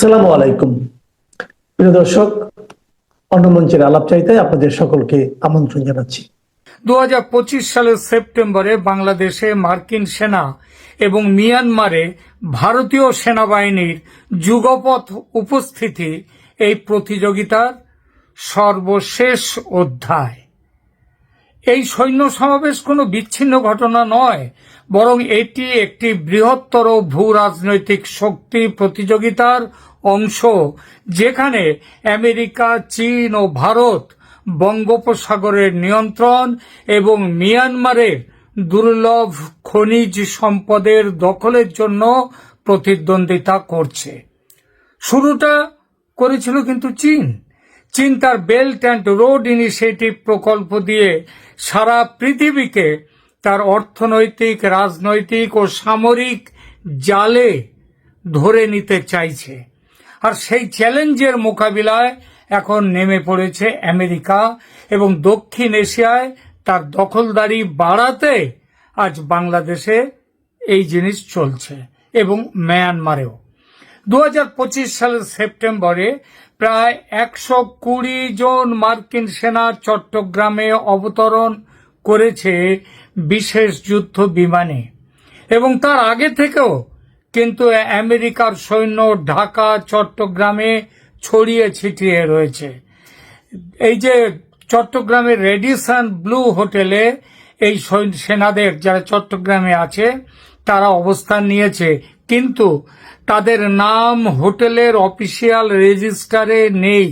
আসসালামু আলাইকুম। প্রিয় দর্শক, অন্য মঞ্চের আলাপ চাইতে আপনাদের সকলকে আমন্ত্রণ জানাচ্ছি। দু হাজার পঁচিশ সালের সেপ্টেম্বরে বাংলাদেশে মার্কিন সেনা এবং মিয়ানমারে ভারতীয় সেনাবাহিনীর যুগপথ উপস্থিতি এই প্রতিযোগিতার সর্বশেষ অধ্যায়। এই সৈন্য সমাবেশ কোনো বিচ্ছিন্ন ঘটনা নয়, বরং এটি একটি বৃহত্তর ভূ রাজনৈতিক শক্তি প্রতিযোগিতার অংশ, যেখানে আমেরিকা, চীন ও ভারত বঙ্গোপসাগরের নিয়ন্ত্রণ এবং মিয়ানমারের দুর্লভ খনিজ সম্পদের দখলের জন্য প্রতিদ্বন্দ্বিতা করছে। শুরুটা করেছিল কিন্তু চীন। চীন তার বেল্ট অ্যান্ড রোড ইনিশিয়েটিভ প্রকল্প দিয়ে সারা পৃথিবীকে তার অর্থনৈতিক, রাজনৈতিক ও সামরিক জালে ধরে নিতে চাইছে। আর সেই চ্যালেঞ্জের মোকাবিলায় এখন নেমে পড়েছে আমেরিকা এবং দক্ষিণ এশিয়ায় তার দখলদারি বাড়াতে আজ বাংলাদেশে এই জিনিস চলছে এবং মায়ানমারেও। দু হাজার পঁচিশ সালের সেপ্টেম্বরে প্রায় একশো কুড়ি জন মার্কিন সেনা চট্টগ্রামে অবতরণ করেছে বিশেষ যুদ্ধ বিমানে এবং তার আগে থেকেও কিন্তু আমেরিকার সৈন্য ঢাকা, চট্টগ্রামে ছড়িয়ে ছিটিয়ে রয়েছে। এই যে চট্টগ্রামের রেডিসন ব্লু হোটেলে এই সেনাদের যারা চট্টগ্রামে আছে, তারা অবস্থান নিয়েছে। কিন্তু তাদের নাম হোটেলের অফিসিয়াল রেজিস্টারে নেই।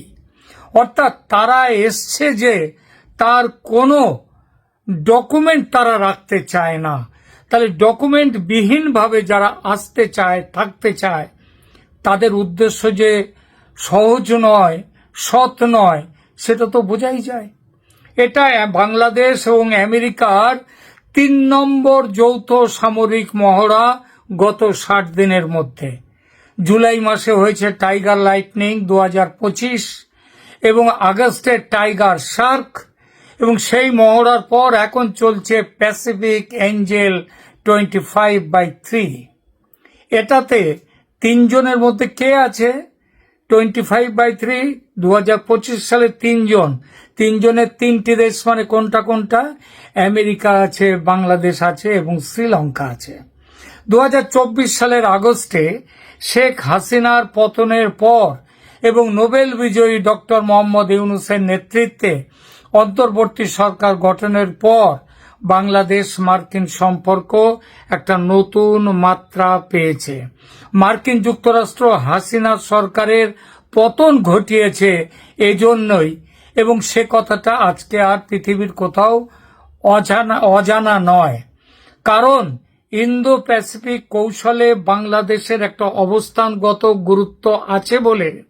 অর্থাৎ তারা এসছে যে তার কোনো ডকুমেন্ট তারা রাখতে চায় না। তাহলে ডকুমেন্ট বিহীনভাবে যারা আসতে চায়, থাকতে চায়, তাদের উদ্দেশ্য যে সহজ নয়, সৎ নয়, সেটা তো বোঝাই যায়। এটা বাংলাদেশ এবং আমেরিকার তিন নম্বর যৌথ সামরিক মহড়া গত ষাট দিনের মধ্যে। জুলাই মাসে হয়েছে টাইগার লাইটনিং দু হাজার পঁচিশ এবং আগস্টের টাইগার শার্ক এবং সেই মহড়ার পর এখন চলছে Pacific Angel twenty five by three এটাতে তিনজনের মধ্যে কে আছে? টোয়েন্টি ফাইভ বাই থ্রি দু হাজার পঁচিশ সালে তিনজন। তিনজনের তিনটি দেশ মানে কোনটা কোনটা? আমেরিকা আছে, বাংলাদেশ আছে এবং শ্রীলঙ্কা আছে। দু হাজার চব্বিশ সালের আগস্টে শেখ হাসিনার পতনের পর এবং নোবেল বিজয়ী ডক্টর মোহাম্মদ ইউনুসের নেতৃত্বে অন্তর্বর্তী সরকার গঠনের পর বাংলাদেশ মার্কিন সম্পর্ক একটা নতুন মাত্রা পেয়েছে। মার্কিন যুক্তরাষ্ট্র হাসিনা সরকারের পতন ঘটিয়েছে এজন্যই এবং সে কথাটা আজকে আর পৃথিবীর কোথাও অজানা অজানা নয়। কারণ ইন্দো প্যাসিফিক কৌশলে বাংলাদেশের একটা অবস্থানগত গুরুত্ব আছে বলে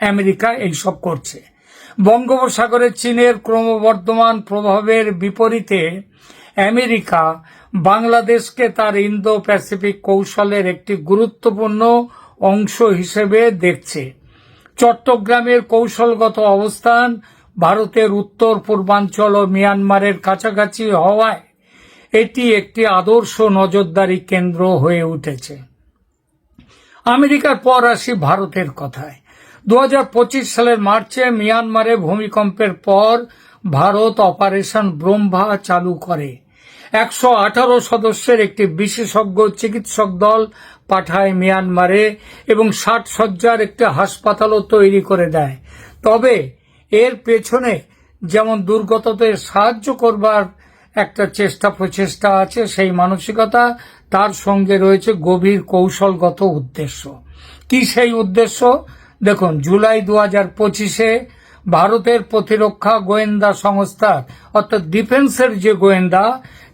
আমেরিকা এইসব করছে। বঙ্গোপসাগরে চীনের ক্রমবর্ধমান প্রভাবের বিপরীতে আমেরিকা বাংলাদেশকে তার ইন্দো প্যাসিফিক কৌশলের একটি গুরুত্বপূর্ণ অংশ হিসেবে দেখছে। চট্টগ্রামের কৌশলগত অবস্থান ভারতের উত্তর পূর্বাঞ্চল ও মিয়ানমারের কাছাকাছি হওয়ায় এটি একটি আদর্শ নজরদারি কেন্দ্র হয়ে উঠেছে। আমেরিকার পর আসি ভারতের কথায়। দু হাজার পঁচিশ সালের মার্চে মিয়ানমারে ভূমিকম্পের পর ভারত অপারেশন ব্রহ্মা চালু করে। একশো আঠারো সদস্যের একটি বিশেষজ্ঞ চিকিৎসক দল পাঠায় মিয়ানমারে এবং ষাট সজ্জার একটি হাসপাতালও তৈরি করে দেয়। তবে এর পেছনে যেমন দুর্গতদের সাহায্য করবার একটা চেষ্টা প্রচেষ্টা আছে, সেই মানসিকতা, তার সঙ্গে রয়েছে গভীর কৌশলগত উদ্দেশ্য। কি সেই উদ্দেশ্য? দেখুন, জুলাই দু হাজার পঁচিশে ভারতের প্রতিরক্ষা গোয়েন্দা সংস্থার অর্থাৎ ডিফেন্সের যে গোয়েন্দা,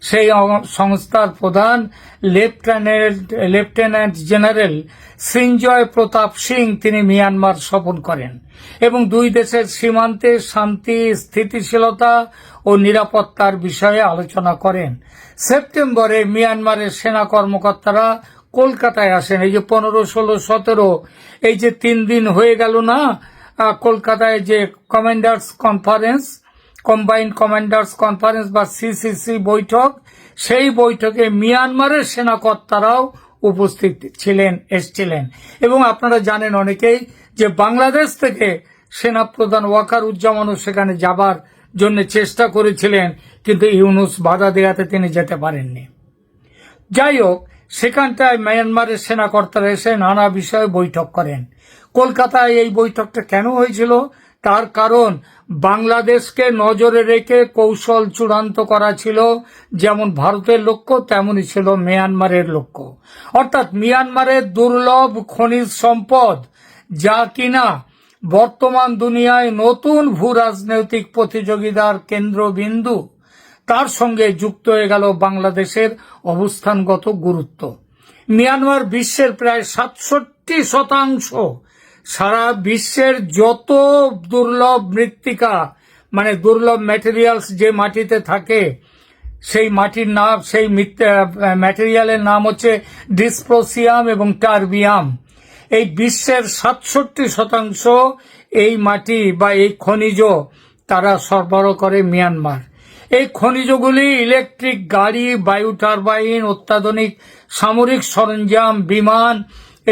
সেই সংস্থার প্রধান lieutenant lieutenant general Srinjoy Pratap Singh তিনি মিয়ানমার সফর করেন এবং দুই দেশের সীমান্তে শান্তি, স্থিতিশীলতা ও নিরাপত্তার বিষয়ে আলোচনা করেন। সেপ্টেম্বরে মিয়ানমারের সেনা কর্মকর্তারা কলকাতায় আসেন। এই যে পনেরো, ষোলো, সতেরো, এই যে তিন দিন হয়ে গেল না কলকাতায় যে commanders conference, combined commanders conference বা সিসিসি বৈঠক, সেই বৈঠকে মিয়ানমারের সেনাকর্তারাও উপস্থিত ছিলেন, এসছিলেন। এবং আপনারা জানেন অনেকেই যে বাংলাদেশ থেকে সেনাপ্রধান ওয়াকার উজ্জামানও সেখানে যাবার জন্য চেষ্টা করেছিলেন, কিন্তু ইউনুস বাধা দেওয়াতে তিনি যেতে পারেননি। যাই হোক সেখানটায় মায়ানমারের সেনাকর্তারা এসে নানা বিষয়ে বৈঠক করেন। কলকাতায় এই বৈঠকটা কেন হয়েছিল? তার কারণ বাংলাদেশকে নজরে রেখে কৌশল চূড়ান্ত করা ছিল। যেমন ভারতের লক্ষ্য, তেমনই ছিল মিয়ানমারের লক্ষ্য। অর্থাৎ মিয়ানমারের দুর্লভ খনিজ সম্পদ যা কিনা বর্তমান দুনিয়ায় নতুন ভূ রাজনৈতিক প্রতিযোগিতার কেন্দ্রবিন্দু। তার সঙ্গে যুক্ত হয়ে গেল বাংলাদেশের অবস্থানগত গুরুত্ব। মিয়ানমার বিশ্বের প্রায় সাতষট্টি শতাংশ সারা বিশ্বের যত দুর্লভ মৃত্তিকা মানে দুর্লভ ম্যাটেরিয়ালস যে মাটিতে থাকে, সেই মাটির নাম, সেই ম্যাটেরিয়ালের নাম হচ্ছে ডিসপ্রোসিয়াম এবং টার্বিয়াম এই বিশ্বের সাতষট্টি শতাংশ এই মাটি বা এই খনিজ তারা সরবরাহ করে মিয়ানমার। এই খনিজগুলি ইলেকট্রিক গাড়ি, বায়ু টারবাইন, অত্যাধুনিক সামরিক সরঞ্জাম, বিমান,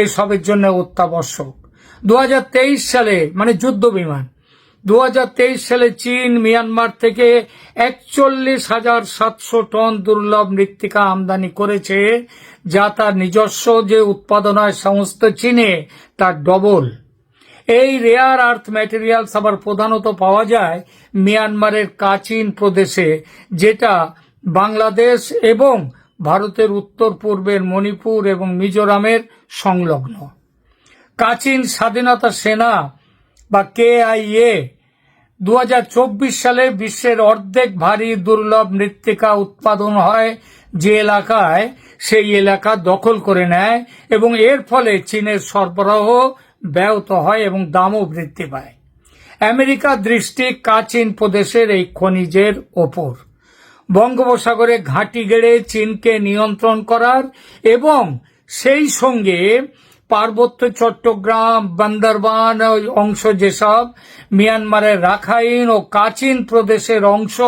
এসবের জন্য অত্যাবশ্যক। দু হাজার তেইশ সালে মানে যুদ্ধ বিমান। দু হাজার তেইশ সালে চীন, মিয়ানমার থেকে একচল্লিশ হাজার সাতশো টন দুর্লভ মৃত্তিকা আমদানি করেছে, যা তার নিজস্ব যে উৎপাদন হয় সমস্ত চীনে তার ডবল। এই রেয়ার আর্থ ম্যাটেরিয়ালস আবার প্রধানত পাওয়া যায় মিয়ানমারের কাচিন প্রদেশে, যেটা বাংলাদেশ এবং ভারতের উত্তর পূর্বের মণিপুর এবং মিজোরামের সংলগ্ন। কাচিন স্বাধীনতা সেনা বা কেআইএ দু সালে বিশ্বের অর্ধেক ভারী দুর্লভ মৃত্তিকা উৎপাদন হয় যে এলাকায়, সেই এলাকা দখল করে নেয় এবং এর ফলে চীনের সরবরাহ ব্যাহত হয় এবং দামও বৃদ্ধি পায়। আমেরিকা দৃষ্টি কাচিন প্রদেশের এই খনিজের ওপর। বঙ্গোপসাগরে ঘাঁটি গেড়ে চীনকে নিয়ন্ত্রণ করার এবং সেই সঙ্গে পার্বত্য চট্টগ্রাম, বান্দরবান অংশ যেসব মিয়ানমারের রাখাইন ও কাচিন প্রদেশের অংশ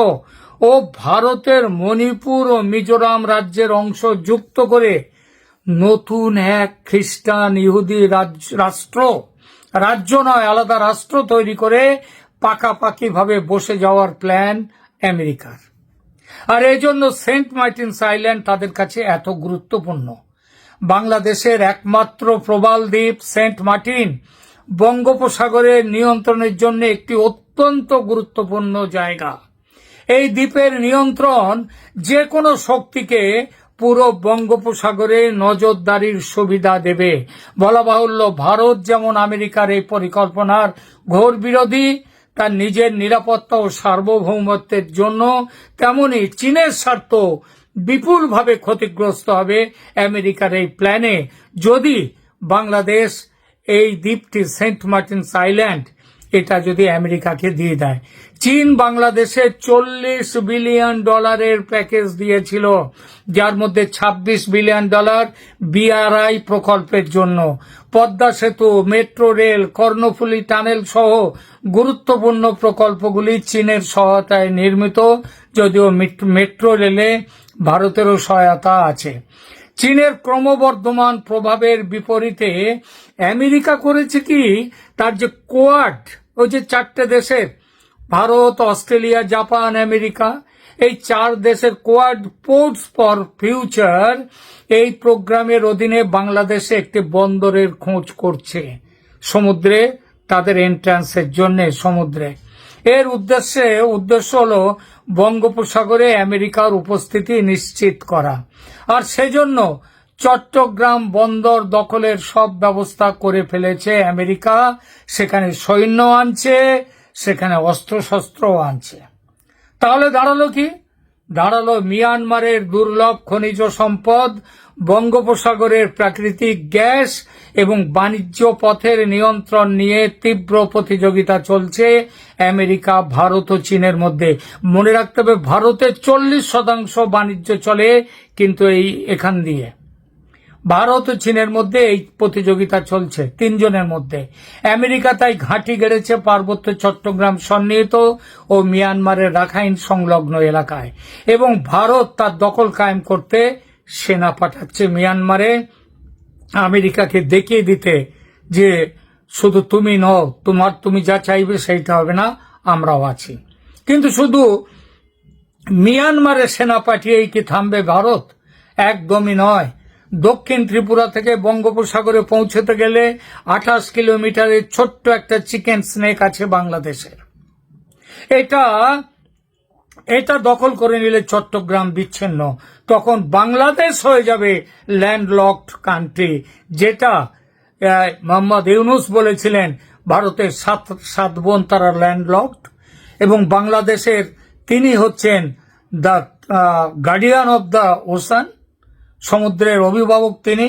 ও ভারতের মণিপুর ও মিজোরাম রাজ্যের অংশ যুক্ত করে নতুন এক খ্রিস্টান ইহুদি রাষ্ট্র, রাজ্য নয়, আলাদা রাষ্ট্র তৈরি করে পাকাপাকিভাবে বসে যাওয়ার প্ল্যান আমেরিকার। আর এই জন্য সেন্ট মার্টিনস আইল্যান্ড তাদের কাছে এত গুরুত্বপূর্ণ। বাংলাদেশের একমাত্র প্রবাল দ্বীপ সেন্ট মার্টিন, বঙ্গোপসাগরের নিয়ন্ত্রণের জন্য একটি অত্যন্ত গুরুত্বপূর্ণ জায়গা। এই দ্বীপের নিয়ন্ত্রণ যে কোনো শক্তিকে পুরো বঙ্গোপসাগরে নজরদারির সুবিধা দেবে। বলা বাহুল্য, ভারত যেমন আমেরিকার এই পরিকল্পনার ঘোর বিরোধী, তার নিজের নিরাপত্তা ও সার্বভৌমত্বের জন্য তেমনি চীনের স্বার্থ বিপুলভাবে ক্ষতিগ্রস্ত হবে আমেরিকার এই প্ল্যানে। যদি বাংলাদেশ এই দ্বীপটি সেন্ট মার্টিনস আইল্যান্ড, এটা যদি আমেরিকাকে দিয়ে দেয়। চীন বাংলাদেশে চল্লিশ বিলিয়ন ডলারের প্যাকেজ দিয়েছিল, যার মধ্যে ২৬ বিলিয়ন ডলার বিআরআই প্রকল্পের জন্য। পদ্মা সেতু, মেট্রো রেল, কর্ণফুলী টানেল সহ গুরুত্বপূর্ণ প্রকল্পগুলি চীনের সহায়তায় নির্মিত, যদিও মেট্রো রেলে ভারতেরও সহায়তা আছে। চীনের ক্রমবর্ধমান প্রভাবের বিপরীতে আমেরিকা করেছে কি, তার যে কোয়াড, ওই যে চারটে দেশের ভারত, অস্ট্রেলিয়া, জাপান, আমেরিকা এই চার দেশের কোয়াড পোর্টস ফর ফিউচার এই প্রোগ্রামের অধীনে বাংলাদেশে একটি বন্দরের খোঁজ করছে। সমুদ্রে, তাদের এন্ট্রান্সের জন্য সমুদ্রে। এর উদ্দেশ্যে, উদ্দেশ্য হল বঙ্গোপসাগরে আমেরিকার উপস্থিতি নিশ্চিত করা। আর সেজন্য চট্টগ্রাম বন্দর দখলের সব ব্যবস্থা করে ফেলেছে আমেরিকা। সেখানে সৈন্য আনছে সেখানে অস্ত্রশস্ত্রও আনছে। তাহলে দাঁড়াল কি? দাঁড়াল মিয়ানমারের দুর্লভ খনিজ সম্পদ, বঙ্গোপসাগরের প্রাকৃতিক গ্যাস এবং বাণিজ্য পথের নিয়ন্ত্রণ নিয়ে তীব্র প্রতিযোগিতা চলছে আমেরিকা, ভারত ও চীনের মধ্যে। মনে রাখতে হবে ভারতের চল্লিশ শতাংশ বাণিজ্য চলে কিন্তু এই এখান দিয়ে। ভারত ও চীনের মধ্যে এই প্রতিযোগিতা চলছে, তিনজনের মধ্যে। আমেরিকা তাই ঘাঁটি গেড়েছে পার্বত্য চট্টগ্রাম সন্নিহিত ও মিয়ানমারের রাখাইন সংলগ্ন এলাকায়। এবং ভারত তার দখল কায়েম করতে সেনা পাঠাচ্ছে মিয়ানমারে। আমেরিকাকে দেখিয়ে দিতে যে শুধু তুমি নও, তোমার তুমি যা চাইবে সেইটা হবে না, আমরাও আছি। কিন্তু শুধু মিয়ানমারে সেনা পাঠিয়েই কি থামবে ভারত? একদমই নয়। দক্ষিণ ত্রিপুরা থেকে বঙ্গোপসাগরে পৌঁছতে গেলে আঠাশ কিলোমিটারের ছোট্ট একটা চিকেন স্নেক আছে বাংলাদেশের এটা এটা দখল করে নিলে চট্টগ্রাম বিচ্ছিন্ন। তখন বাংলাদেশ হয়ে যাবে ল্যান্ডলকড কান্ট্রি, যেটা মোহাম্মদ ইউনুস বলেছিলেন, ভারতের সাত সাত বোন তারা ল্যান্ডলকড, এবং বাংলাদেশের তিনি হচ্ছেন the guardian of the ocean. সমুদ্রের অভিভাবক তিনি,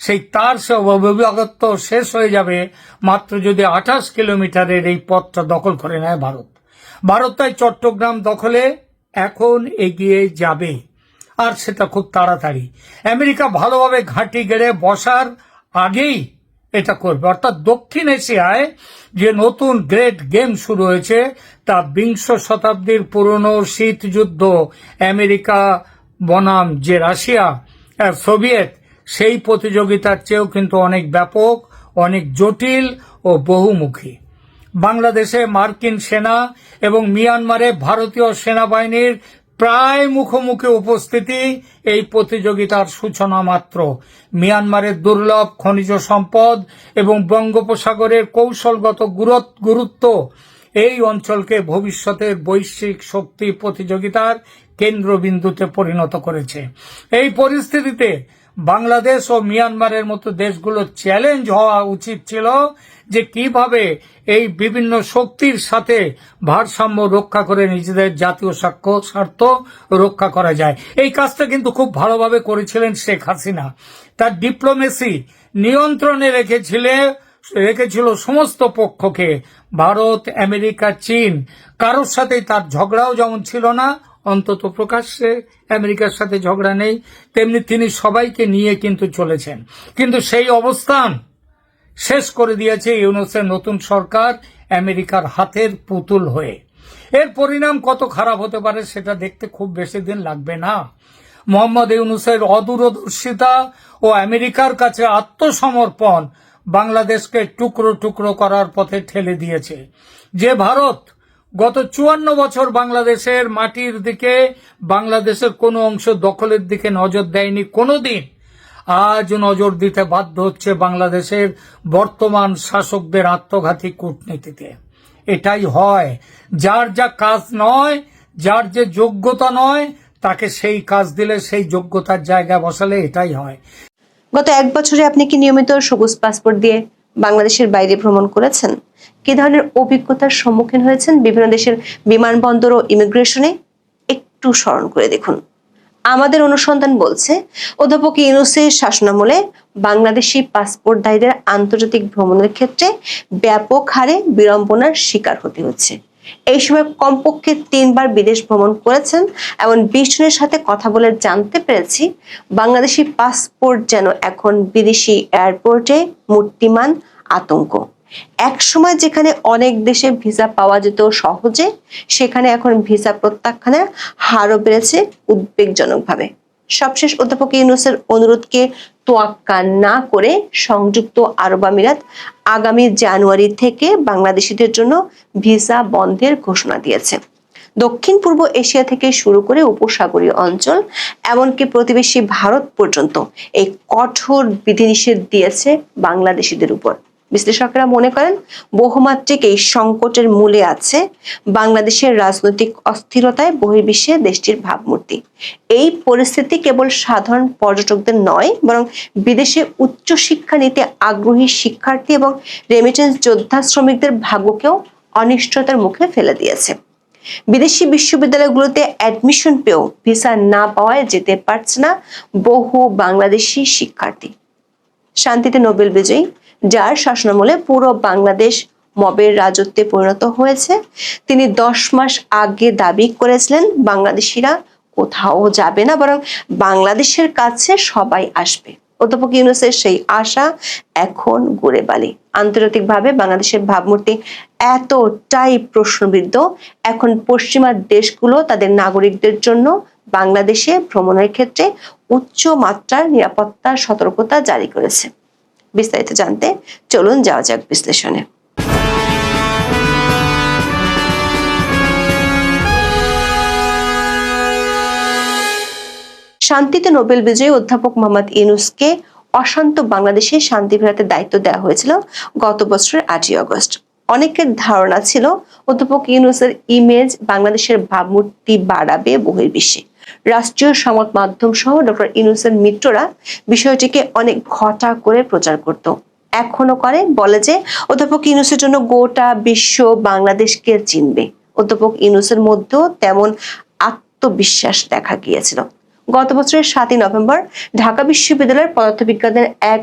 সেই তার অভিভাবকত্ব শেষ হয়ে যাবে মাত্র যদি আঠাশ কিলোমিটারের এই পথটা দখল করে নেয় ভারত। ভারত তাই চট্টগ্রাম দখলে এখন এগিয়ে যাবে। আর সেটা খুব তাড়াতাড়ি। আমেরিকা ভালোভাবে ঘাঁটি গেড়ে বসার আগেই এটা করবে। অর্থাৎ দক্ষিণ এশিয়ায় যে নতুন গ্রেট গেম শুরু হয়েছে, তা বিংশ শতাব্দীর পুরনো শীত যুদ্ধ আমেরিকা বনাম যে রাশিয়া সোভিয়েত, সেই প্রতিযোগিতার চেয়েও কিন্তু অনেক ব্যাপক, অনেক জটিল ও বহুমুখী। বাংলাদেশে মার্কিন সেনা এবং মিয়ানমারে ভারতীয় সেনাবাহিনীর প্রায় মুখোমুখি উপস্থিতি এই প্রতিযোগিতার সূচনা মাত্র। মিয়ানমারের দুর্লভ খনিজ সম্পদ এবং বঙ্গোপসাগরের কৌশলগত গুরুত্ব এই অঞ্চলকে ভবিষ্যতের বৈশ্বিক শক্তি প্রতিযোগিতার কেন্দ্রবিন্দুতে পরিণত করেছে। এই পরিস্থিতিতে বাংলাদেশ ও মিয়ানমারের মতো দেশগুলো চ্যালেঞ্জ হওয়া উচিত ছিল যে কীভাবে এই বিভিন্ন শক্তির সাথে ভারসাম্য রক্ষা করে নিজেদের জাতীয় সাক্ষ্য, স্বার্থ রক্ষা করা যায়। এই কাজটা কিন্তু খুব ভালোভাবে করেছিলেন শেখ হাসিনা। তার ডিপ্লোমেসি নিয়ন্ত্রণে রেখেছিলেন রেখেছিল সমস্ত পক্ষকে, ভারত, আমেরিকা, চীন। কারোর সাথেই তার ঝগড়াও যেমন ছিল না অন্তত প্রকাশ্যে আমেরিকার সাথে ঝগড়া নেই, তেমনি তিনি সবাইকে নিয়ে কিন্তু চলেছেন। কিন্তু সেই অবস্থান শেষ করে দিয়েছে ইউনুসের নতুন সরকার আমেরিকার হাতের পুতুল হয়ে। এর পরিণাম কত খারাপ হতে পারে সেটা দেখতে খুব বেশি দিন লাগবে না। মোহাম্মদ ইউনুসের অদূরদর্শিতা ও আমেরিকার কাছে আত্মসমর্পণ বাংলাদেশকে টুকরো টুকরো করার পথে ঠেলে দিয়েছে। যে ভারত গত চুয়ান্ন বছর বাংলাদেশের মাটির দিকে বাংলাদেশের কোনো অংশ দখলের দিকে নজর দেয়নি। কোনোদিন আজ নজর দিতে বাধ্য হচ্ছে বাংলাদেশের বর্তমান শাসকদের আত্মঘাতী কূটনীতিতে এটাই হয়। যার যা কাজ নয়, যার যে যোগ্যতা নয়, তাকে সেই কাজ দিলে সেই যোগ্যতার জায়গায় বসালে এটাই হয়। গত এক বছরে আপনি কি নিয়মিত সবুজ পাসপোর্ট দিয়ে বাংলাদেশের বাইরে ভ্রমণ করেছেন? কি ধরনের অভিজ্ঞতার সম্মুখীন হয়েছেন বিভিন্ন দেশের বিমানবন্দর ও ইমিগ্রেশনে? একটু স্মরণ করে দেখুন। আমাদের অনুসন্ধান বলছে, অধ্যাপক ইউনুসের শাসনামলে বাংলাদেশি পাসপোর্টধারীদের আন্তর্জাতিক ভ্রমণের ক্ষেত্রে ব্যাপক হারে বিড়ম্বনার শিকার হতে হচ্ছে। এই সময় কমপক্ষে তিনবার বিদেশ ভ্রমণ করেছেন এবং বিশ জনের সাথে কথা বলে জানতে পেরেছি, বাংলাদেশি পাসপোর্ট যেন এখন বিদেশি এয়ারপোর্টে মূর্তিমান আতঙ্ক। এক সময় যেখানে অনেক দেশে ভিসা পাওয়া যেত সহজে, সেখানে এখন ভিসা প্রত্যাখ্যানের হারও বেড়েছে উদ্বেগজনকভাবে। সবশেষ অধ্যাপক ইউনুসের অনুরোধকে তোয়াক্কা না করে সংযুক্ত আরব আমিরাত আগামী জানুয়ারি থেকে বাংলাদেশিদের জন্য ভিসা বন্ধের ঘোষণা দিয়েছে। দক্ষিণ পূর্ব এশিয়া থেকে শুরু করে উপসাগরীয় অঞ্চল, এমনকি প্রতিবেশী ভারত পর্যন্ত এই কঠোর বিধিনিষেধ দিয়েছে বাংলাদেশিদের উপর। বিশ্লেষকরা মনে করেন বহুমাত্রিক এই সংকটের মূলে আছে বাংলাদেশের রাজনৈতিক অস্থিরতায় বহির্বিশ্বে দেশটির ভাবমূর্তি। এই পরিস্থিতি কেবল সাধারণ পর্যটকদের নয়, বরং বিদেশে উচ্চ শিক্ষা নিতে আগ্রহী শিক্ষার্থী এবং রেমিটেন্স যোদ্ধা শ্রমিকদের ভাগ্যকেও অনিশ্চয়তার মুখে ফেলে দিয়েছে। বিদেশি বিশ্ববিদ্যালয়গুলোতে অ্যাডমিশন পেয়েও ভিসা না পাওয়ায় যেতে পারছে না বহু বাংলাদেশি শিক্ষার্থী। শান্তিতে নোবেল বিজয়ী যার শাসনামলে পুরো বাংলাদেশ মবের রাজত্বে পরিণত হয়েছে। তিনি দশ মাস আগে দাবি করেছিলেন, বাংলাদেশিরা কোথাও যাবে না, বরং বাংলাদেশের কাছে সবাই আসবে। অধ্যাপক ইউনুসের সেই আশা এখন গড়ে বালি আন্তর্জাতিকভাবে বাংলাদেশের ভাবমূর্তি এতটাই প্রশ্নবিদ্ধ, এখন পশ্চিমা দেশগুলো তাদের নাগরিকদের জন্য বাংলাদেশে ভ্রমণের ক্ষেত্রে উচ্চ মাত্রার নিরাপত্তা, সতর্কতা জারি করেছে। বিস্তারিত জানতে চলুন যাওয়া যাক বিশ্লেষণে। শান্তিতে নোবেল বিজয়ী অধ্যাপক মোহাম্মদ ইউনুসকে অশান্ত বাংলাদেশে শান্তি ফেরাতে দায়িত্ব দেওয়া হয়েছিল গত বছরের আটই আগস্ট। অনেকের ধারণা ছিল অধ্যাপক ইউনুসের ইমেজ বাংলাদেশের ভাবমূর্তি বাড়াবে বহির্বিশ্বে। রাষ্ট্রীয় সংবাদ মাধ্যম সহ ডক্টর ইউনুসের মিত্ররা বিষয়টিকে অনেক ঘটা করে প্রচার করত। এখনও করে, বলে যে অধ্যাপক ইউনুসের জন্য গোটা বিশ্ব বাংলাদেশকে চিনবে। অধ্যাপক ইউনুসের মধ্যেও তেমন আত্মবিশ্বাস দেখা গিয়েছিল। গত বছরের সাতই নভেম্বর ঢাকা বিশ্ববিদ্যালয়ের পদার্থবিজ্ঞানের এক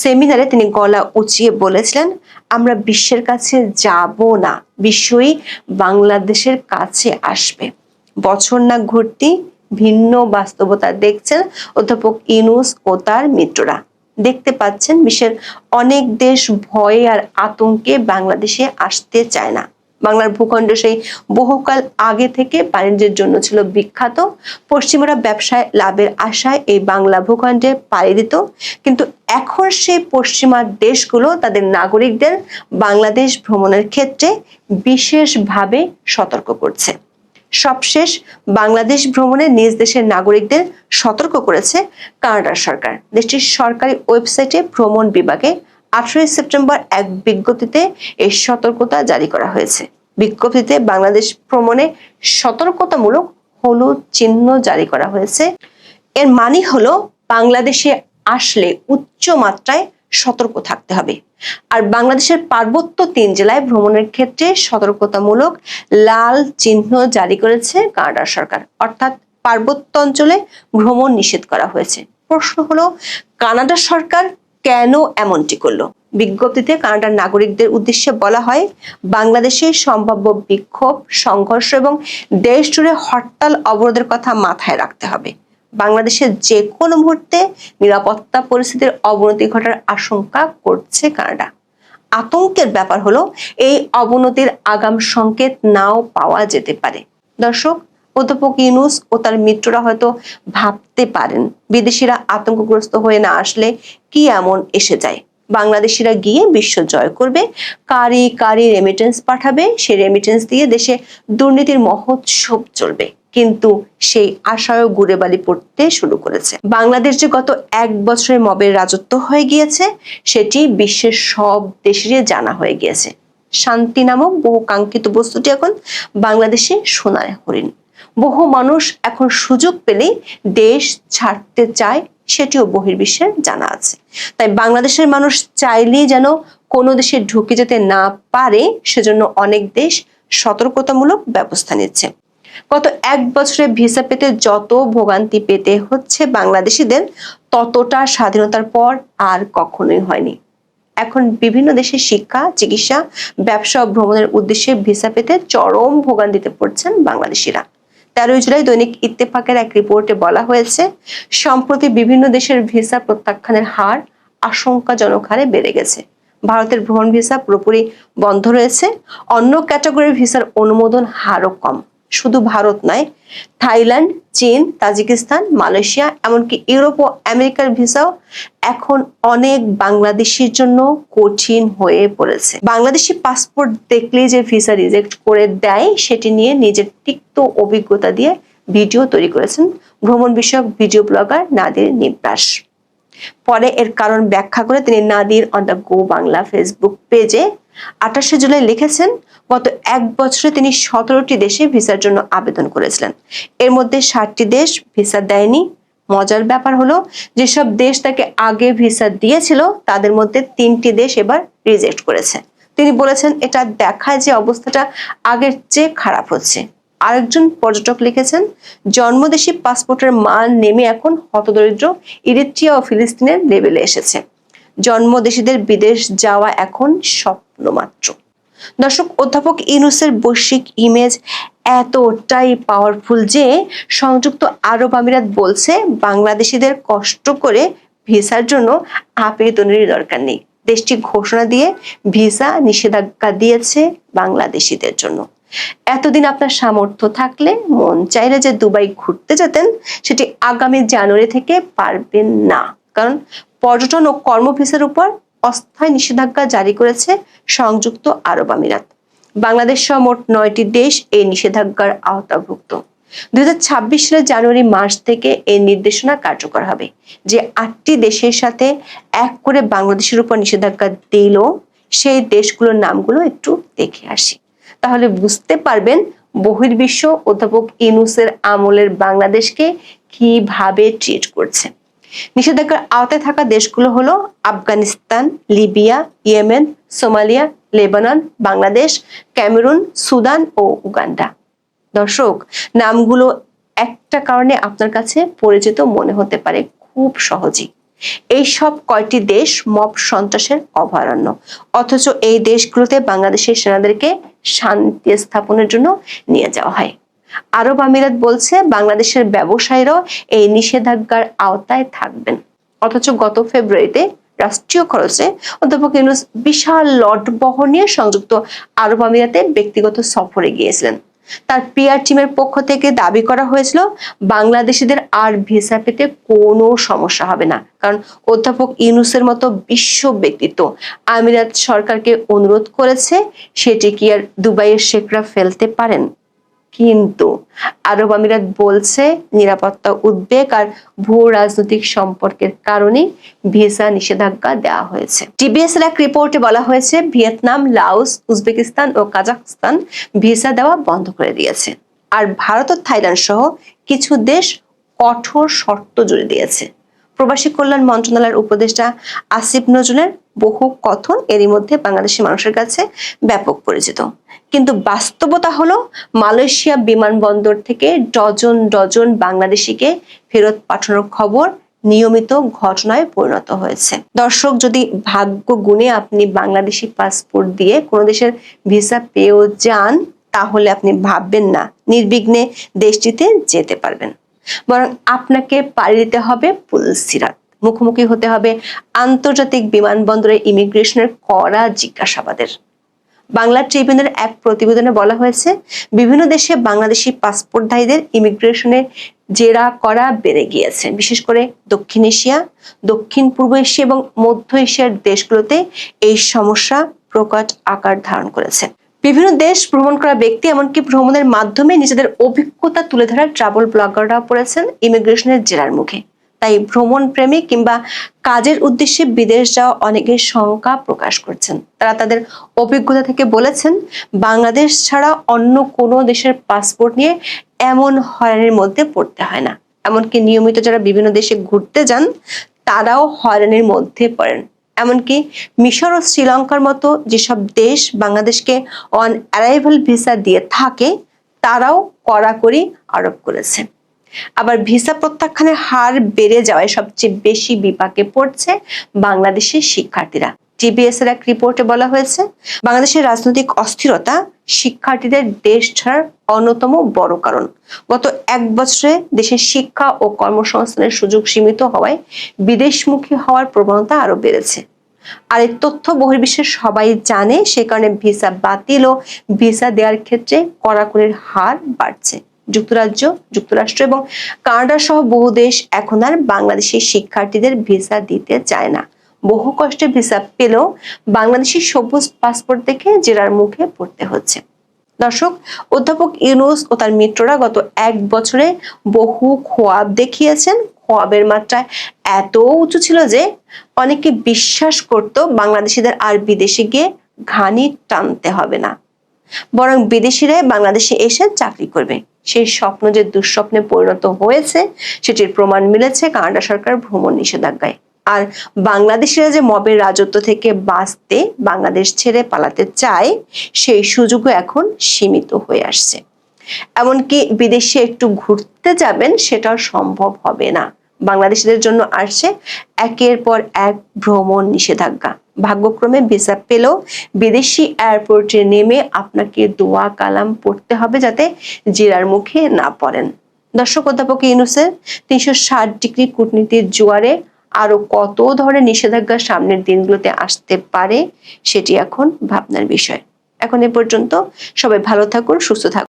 সেমিনারে তিনি গলা উঁচিয়ে বলেছিলেন, আমরা বিশ্বের কাছে যাব না, বিশ্বই বাংলাদেশের কাছে আসবে। বছর না ঘুরতি ভিন্ন বাস্তবতা দেখছেন অধ্যাপক ইনুস ও তার মিত্ররা। দেখতে পাচ্ছেন বিশ্বের অনেক দেশ ভয়ে আর আতঙ্কে বাংলাদেশে আসতে চায় না। বাংলার ভূখণ্ড সেই বহুকাল আগে থেকে বাণিজ্যের জন্য ছিল বিখ্যাত। পশ্চিমারা ব্যবসায় লাভের আশায় এই বাংলা ভূখণ্ডে পাড়ি দিত। কিন্তু এখন সেই পশ্চিমা দেশগুলো তাদের নাগরিকদের বাংলাদেশ ভ্রমণের ক্ষেত্রে বিশেষভাবে সতর্ক করছে। সবশেষ বাংলাদেশ ভ্রমণে নিজ দেশের নাগরিকদের সতর্ক করেছে কানাডার সরকার। দেশটির সরকারি ওয়েবসাইটে ভ্রমণ বিভাগে আঠারোই সেপ্টেম্বর এক বিজ্ঞপ্তিতে এই সতর্কতা জারি করা হয়েছে। বিজ্ঞপ্তিতে বাংলাদেশ ভ্রমণে সতর্কতামূলক হলুদ চিহ্ন জারি করা হয়েছে। এর মানে হলো বাংলাদেশে আসলে উচ্চ মাত্রায় সতর্ক থাকতে হবে। আর বাংলাদেশের পার্বত্য তিন জেলায় ভ্রমণের ক্ষেত্রে সতর্কতামূলক লাল চিহ্ন জারি করেছে কানাডার সরকার। অর্থাৎ পার্বত্য অঞ্চলে ভ্রমণ নিষেধ করা হয়েছে। প্রশ্ন হলো, কানাডা সরকার কেন এমনটি করল? বিজ্ঞপ্তিতে কানাডার নাগরিকদের উদ্দেশ্যে বলা হয়, বাংলাদেশে সম্ভাব্য বিক্ষোভ, সংঘর্ষ এবং দেশ জুড়ে হরতাল অবরোধের কথা মাথায় রাখতে হবে। বাংলাদেশের যে কোনো মুহূর্তে নিরাপত্তা পরিস্থিতির অবনতি ঘটার আশঙ্কা করছে কানাডা। আতঙ্কের ব্যাপার হলো এই অবনতির আগাম সংকেত নাও পাওয়া যেতে পারে। দর্শক, অধ্যাপক ইউনুস ও তার মিত্ররা হয়তো ভাবতে পারেন, বিদেশিরা আতঙ্কগ্রস্ত হয়ে না আসলে কি এমন এসে যায়। বাংলাদেশিরা গিয়ে বিশ্ব জয় করবে, কারি কারি রেমিটেন্স পাঠাবে সেই রেমিটেন্স দিয়ে দেশে দুর্নীতির মহোৎসব চলবে। কিন্তু সেই আশায়ও গুড়ে বালি পড়তে শুরু করেছে। বাংলাদেশ যে গত এক বছরে মবের রাজত্ব হয়ে গিয়েছে, সেটি বিশ্বের সব দেশেরই জানা হয়ে গিয়েছে। শান্তি নামক বহু কাঙ্ক্ষিত বস্তুটি এখন বাংলাদেশে সোনার হরিণ। বহু মানুষ এখন সুযোগ পেলেই দেশ ছাড়তে চায়, সেটিও বহির্বিশ্বের জানা আছে। তাই বাংলাদেশের মানুষ চাইলেই যেন কোনো দেশে ঢুকে যেতে না পারে, সেজন্য অনেক দেশ সতর্কতামূলক ব্যবস্থা নিচ্ছে। গত এক বছরে ভিসা পেতে যত ভোগান্তি পেতে হচ্ছে বাংলাদেশিদের, ততটা স্বাধীনতার পর আর কখনোই হয়নি। এখন বিভিন্ন দেশে শিক্ষা, চিকিৎসা, ব্যবসা ও ভ্রমণের উদ্দেশ্যে ভিসা পেতে চরম ভোগান্তিতে পড়ছেন বাংলাদেশিরা। তেরোই জুলাই দৈনিক ইত্তেফাকের এক রিপোর্টে বলা হয়েছে, সম্প্রতি বিভিন্ন দেশের ভিসা প্রত্যাখ্যানের হার আশঙ্কাজনক হারে বেড়ে গেছে। ভারতের ভ্রমণ ভিসা পুরোপুরি বন্ধ রয়েছে, অন্য ক্যাটাগরির ভিসার অনুমোদন হারও কম। শুধু ভারত নয়, থাইল্যান্ড, চীন, তাজিকিস্তান, মালয়েশিয়া, এমনকি ইউরোপ ও আমেরিকার ভিসাও এখন অনেক বাংলাদেশির জন্য কঠিন হয়ে পড়েছে। বাংলাদেশি পাসপোর্ট দেখলেই যে ভিসা রিজেক্ট করে দেয়, সেটি নিয়ে নিজের তিক্ত অভিজ্ঞতা দিয়ে ভিডিও তৈরি করেছেন ভ্রমণ বিষয়ক ভিডিও ব্লগার নাদির নিব্রাস পরে এর কারণ ব্যাখ্যা করে তিনি Nadir on the go Bangla Facebook পেজে আঠাশে জুলাই লিখেছেন গত এক বছরে তিনি সতেরোটি দেশে ভিসার জন্য আবেদন করেছিলেন। এর মধ্যে ষাটটি দেশ ভিসা দেয়নি। মজার ব্যাপার হলো, যেসব দেশ তাকে আগে ভিসা দিয়েছিল, তাদের মধ্যে তিনটি দেশ এবার রিজেক্ট করেছে। তিনি বলেছেন, এটা দেখায় যে অবস্থাটা আগের চেয়ে খারাপ হচ্ছে। আরেকজন পর্যটক লিখেছেন, জন্মদেশী পাসপোর্টের মান নেমে এখন হতদরিদ্র ইরিট্রিয়া ও ফিলিস্তিনের লেভেলে এসেছে। জন্মদেশীদের বিদেশ যাওয়া এখন স্বপ্ন মাত্র দর্শক, অধ্যাপক ইনুসের বৈশ্বিক ইমেজ এতটাই পাওয়ারফুল যে সংযুক্ত আরব আমিরাত বলছে বাংলাদেশিদের কষ্ট করে ভিসার জন্য আবেদনের দরকার নেই। দেশটি ঘোষণা দিয়ে ভিসা নিষেধাজ্ঞা দিয়েছে বাংলাদেশিদের জন্য। এতদিন আপনার সামর্থ্য থাকলে মন চাইলে যে দুবাই ঘুরতে যেতেন, সেটি আগামী জানুয়ারি থেকে পারবেন না। কারণ পর্যটন ও কর্ম ভিসার উপর অস্থায়ী নিষেধাজ্ঞা জারি করেছে সংযুক্ত আরব আমিরাত। বাংলাদেশ সহ মোট নয়টি দেশ এই নিষেধাজ্ঞার আওতাভুক্ত। দুই হাজার ছাব্বিশ সালের জানুয়ারি মাস থেকে এই নির্দেশনা কার্যকর হবে যে আটটি দেশের সাথে এক করে বাংলাদেশের উপর নিষেধাজ্ঞা দিল সেই দেশগুলোর নামগুলো একটু দেখে আসি। তাহলে বুঝতে পারবেন বহির্বিশ্ব অধ্যাপক ইনুসের আমলের বাংলাদেশকে কীভাবে ট্রিট করছে। নিষেধাজ্ঞার আওতায় থাকা দেশগুলো হলো Afghanistan, Libya, Yemen, Somalia, Lebanon, Bangladesh, Cameroon, Sudan ও উগান্ডা। দর্শক, নামগুলো একটা কারণে আপনার কাছে পরিচিত মনে হতে পারে খুব সহজেই। এই সব কয়টি দেশ মব সন্ত্রাসের অভয়ারণ্য। অথচ এই দেশগুলোতে বাংলাদেশের সেনাদেরকে শান্তি স্থাপনের জন্য নিয়ে যাওয়া হয়। আরব আমিরাত বলছে বাংলাদেশের ব্যবসায়ীরাও এই নিষেধাজ্ঞার আওতায় থাকবেন। অথচ গত ফেব্রুয়ারিতে রাষ্ট্রীয় খরচে অধ্যাপক ইউনুস বিশাল লট বহন নিয়ে সংযুক্ত আরব আমিরাতে ব্যক্তিগত সফরে গিয়েছিলেন। তার পিআর টিমের পক্ষ থেকে দাবি করা হয়েছিল, বাংলাদেশিদের আর ভিসা পেতে কোনো সমস্যা হবে না, কারণ অধ্যাপক ইউনুসের মতো বিশ্ব ব্যক্তিত্ব আমিরাত সরকারকে অনুরোধ করেছে, সেটি কি আর দুবাইয়ের শেখরা ফেলতে পারেন? কিন্তু আরব আমিরাত বলছে নিরাপত্তা উদ্বেগ আর ভূ রাজনৈতিক সম্পর্কের কারণে ভিসা নিষেধাজ্ঞা দেওয়া হয়েছে। টিবিএস এর এক রিপোর্টে বলা হয়েছে, ভিয়েতনাম, লাওস, উজবেকিস্তান ও কাজাকস্তান ভিসা দেওয়া বন্ধ করে দিয়েছে। আর ভারত ও থাইল্যান্ড সহ কিছু দেশ কঠোর শর্ত জুড়ে দিয়েছে। প্রবাসী কল্যাণ মন্ত্রণালয়ের উপদেষ্টা আসিফ নজরুলের বহু কথন এরই মধ্যে বাংলাদেশের মানুষের কাছে ব্যাপক পরিচিত। কিন্তু বাস্তবতা হলো, মালয়েশিয়া বিমানবন্দর থেকে ডজন ডজন বাংলাদেশিকে ফেরত পাঠানোর খবর নিয়মিত ঘটনায় পরিণত হয়েছে। দর্শক, যদি ভাগ্য গুণে আপনি বাংলাদেশি পাসপোর্ট দিয়ে কোনো দেশের ভিসা পেয়েও যান, তাহলে আপনি ভাববেন না, নির্বিঘ্নে দেশটিতে যেতে পারবেন। বরং আপনাকে পাড়ি দিতে হবে পুলসিরাত মুখোমুখি হতে হবে আন্তর্জাতিক বিমানবন্দরে ইমিগ্রেশনের কড়া জিজ্ঞাসাবাদের। বাংলা ট্রিবিউনের এক প্রতিবেদনে বলা হয়েছে, বিভিন্ন দেশে বাংলাদেশি পাসপোর্টধারীদের ইমিগ্রেশনের জেরা করা বেড়ে গিয়েছে। বিশেষ করে দক্ষিণ এশিয়া, দক্ষিণ পূর্ব এশিয়া এবং মধ্য এশিয়ার দেশগুলোতে এই সমস্যা প্রকট আকার ধারণ করেছে। বিভিন্ন দেশ ভ্রমণ করা ব্যক্তি, এমনকি ভ্রমণের মাধ্যমে নিজেদের অভিজ্ঞতা তুলে ধরা ট্রাভেল ব্লগাররা পড়েছেন ইমিগ্রেশনের জেরার মুখে। তাই ভ্রমণ প্রেমী কিংবা কাজের উদ্দেশ্যে বিদেশ যাওয়া অনেকের শঙ্কা প্রকাশ করছেন। তারা তাদের অভিজ্ঞতা থেকে বলেছেন, বাংলাদেশ ছাড়া অন্য কোনো দেশের পাসপোর্ট নিয়ে এমন হয়রানির মধ্যে পড়তে হয় না। এমনকি নিয়মিত যারা বিভিন্ন দেশে ঘুরতে যান, তারাও হয়রানির মধ্যে পড়েন। এমনকি মিশর ও শ্রীলঙ্কার মতো যেসব দেশ বাংলাদেশকে অন অ্যারাইভাল ভিসা দিয়ে থাকে, তারাও কড়াকড়ি আরোপ করেছে। আবার ভিসা প্রত্যাখ্যানের হার বেড়ে যাওয়ায় সবচেয়ে বেশি বিপাকে পড়ছে বাংলাদেশের শিক্ষার্থীরা। টিবিএস এর এক রিপোর্টে বলা হয়েছে, বাংলাদেশের রাজনৈতিক অস্থিরতা শিক্ষার্থীদের দেশ ছাড়ার অন্যতম বড় কারণ। গত এক বছরে দেশের শিক্ষা ও কর্মসংস্থানের সুযোগ সীমিত হওয়ায় বিদেশমুখী হওয়ার প্রবণতা আরও বেড়েছে। আর এই তথ্য বহির্বিশ্বের সবাই জানে, সে কারণে ভিসা বাতিল ও ভিসা দেওয়ার ক্ষেত্রে কড়াকড়ির হার বাড়ছে। যুক্তরাজ্য, যুক্তরাষ্ট্র এবং কানাডা সহ বহু দেশ এখন আর বাংলাদেশি শিক্ষার্থীদের ভিসা দিতে চায় না। বহু কষ্টে ভিসা পেলেও বাংলাদেশি সবুজ পাসপোর্ট দেখে জেরার মুখে পড়তে হচ্ছে। দর্শক, অধ্যাপক ইউনুস ও তার মিত্ররা গত এক বছরে বহু খোয়াব দেখিয়েছেন। খোয়াবের মাত্রা এত উঁচু ছিল যে অনেকে বিশ্বাস করত বাংলাদেশিদের আর বিদেশে গিয়ে ঘানি টানতে হবে না। বরং বিদেশিরাই বাংলাদেশে এসে চাকরি করবে। সেই স্বপ্ন যে দুঃস্বপ্নে পরিণত হয়েছে, সেটির প্রমাণ মিলেছে কানাডা সরকার ভ্রমণ নিষেধাজ্ঞায়। আর বাংলাদেশিরা যে মবের রাজত্ব থেকে বাঁচতে, বাংলাদেশ ছেড়ে পালাতে চায়, সেই সুযোগও এখন সীমিত হয়ে আসছে। এমনকি বিদেশে একটু ঘুরতে যাবেন, সেটাও সম্ভব হবে না। বাংলাদেশিদের জন্য আসছে একের পর এক ভ্রমণ নিষেধাজ্ঞা। ভাগ্যক্রমে ভিসা পেলেও বিদেশি এয়ারপোর্টে নেমে আপনাকে দোয়া কালাম পড়তে হবে যাতে জেরার মুখে না পড়েন। দর্শক অধ্যাপক ইউনুসের তিনশো ষাট ডিগ্রি কূটনীতির জোয়ারে আরও কত ধরনের নিষেধাজ্ঞা সামনের দিনগুলোতে আসতে পারে সেটি এখন ভাবনার বিষয়। এখন এ পর্যন্ত সবাই ভালো থাকুন, সুস্থ থাকুন।